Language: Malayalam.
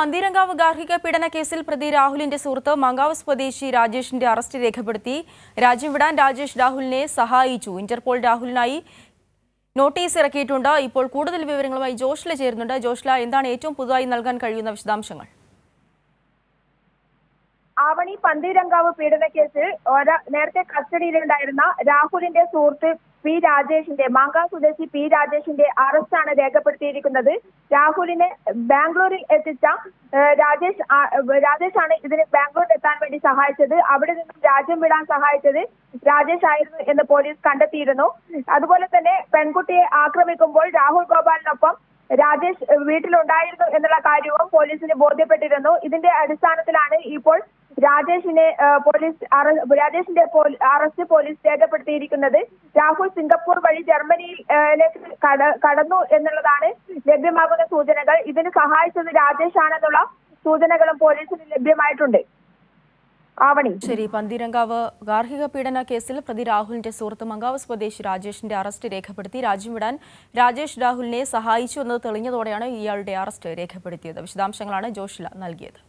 പന്തീരങ്കാവ് ഗാർഹിക പീഡന കേസിൽ പ്രതി രാഹുലിന്റെ സുഹൃത്ത് മങ്കാവ് സ്വദേശി രാജേഷിന്റെ അറസ്റ്റ് രേഖപ്പെടുത്തി. രാജ്യം വിടാൻ രാജേഷ് രാഹുലിനെ സഹായിച്ചു. ഇന്റർപോൾ രാഹുലിനായി നോട്ടീസ് ഇറക്കിയിട്ടുണ്ട്. ഇപ്പോൾ കൂടുതൽ വിവരങ്ങളുമായി ജോഷ്ല ചേരുന്നുണ്ട്. ജോഷ്ല എന്താണ് ഏറ്റവും പുതുതായി നൽകാൻ കഴിയുന്ന വിശദാംശങ്ങൾ? ആവണി പന്തീരങ്കാവ് പീഡനക്കേസിൽ നേരത്തെ കസ്റ്റഡിയിലുണ്ടായിരുന്ന രാഹുലിന്റെ സുഹൃത്ത് പി രാജേഷിന്റെ മാങ്കാ സ്വദേശി പി രാജേഷിന്റെ അറസ്റ്റാണ് രേഖപ്പെടുത്തിയിരിക്കുന്നത്. രാഹുലിനെ ബാംഗ്ലൂരിൽ എത്തിച്ച രാജേഷ് രാജേഷാണ് ഇതിന് ബാംഗ്ലൂരിൽ എത്താൻ വേണ്ടി സഹായിച്ചത്. അവിടെ നിന്നും രാജ്യം വിടാൻ സഹായിച്ചത് രാജേഷ് ആയിരുന്നു എന്ന് പോലീസ് കണ്ടെത്തിയിരുന്നു. അതുപോലെ തന്നെ പെൺകുട്ടിയെ ആക്രമിക്കുമ്പോൾ രാഹുൽ ഗോപാലിനൊപ്പം രാജേഷ് വീട്ടിലുണ്ടായിരുന്നു എന്നുള്ള കാര്യവും പോലീസിന് ബോധ്യപ്പെട്ടിരുന്നു. ഇതിന്റെ അടിസ്ഥാനത്തിലാണ് ഇപ്പോൾ രാജേഷിനെ പോലീസ് രാജേഷിന്റെ അറസ്റ്റ് പോലീസ് രേഖപ്പെടുത്തിയിരിക്കുന്നത് രാഹുൽ സിംഗപ്പൂർ വഴി ജർമ്മനിയിലേക്ക് കടന്നു എന്നുള്ളതാണ് ലഭ്യമാകുന്ന സൂചനകൾ. ഇതിന് സഹായിച്ചത് രാജേഷ് ആണെന്നുള്ള സൂചനകളും പോലീസിന് ലഭ്യമായിട്ടുണ്ട്. ആവണി. ശരി പന്തീരങ്കാവ് ഗാർഹിക പീഡന കേസിൽ പ്രതി രാഹുലിന്റെ സുഹൃത്ത് മങ്കാവ് സ്വദേശി രാജേഷിന്റെ അറസ്റ്റ് രേഖപ്പെടുത്തി. രാജ്യം വിടാൻ രാജേഷ് രാഹുലിനെ സഹായിച്ചു എന്നത് തെളിഞ്ഞതോടെയാണ് ഇയാളുടെ അറസ്റ്റ് രേഖപ്പെടുത്തിയത്. വിശദാംശങ്ങളാണ് ജോഷില നൽകിയത്.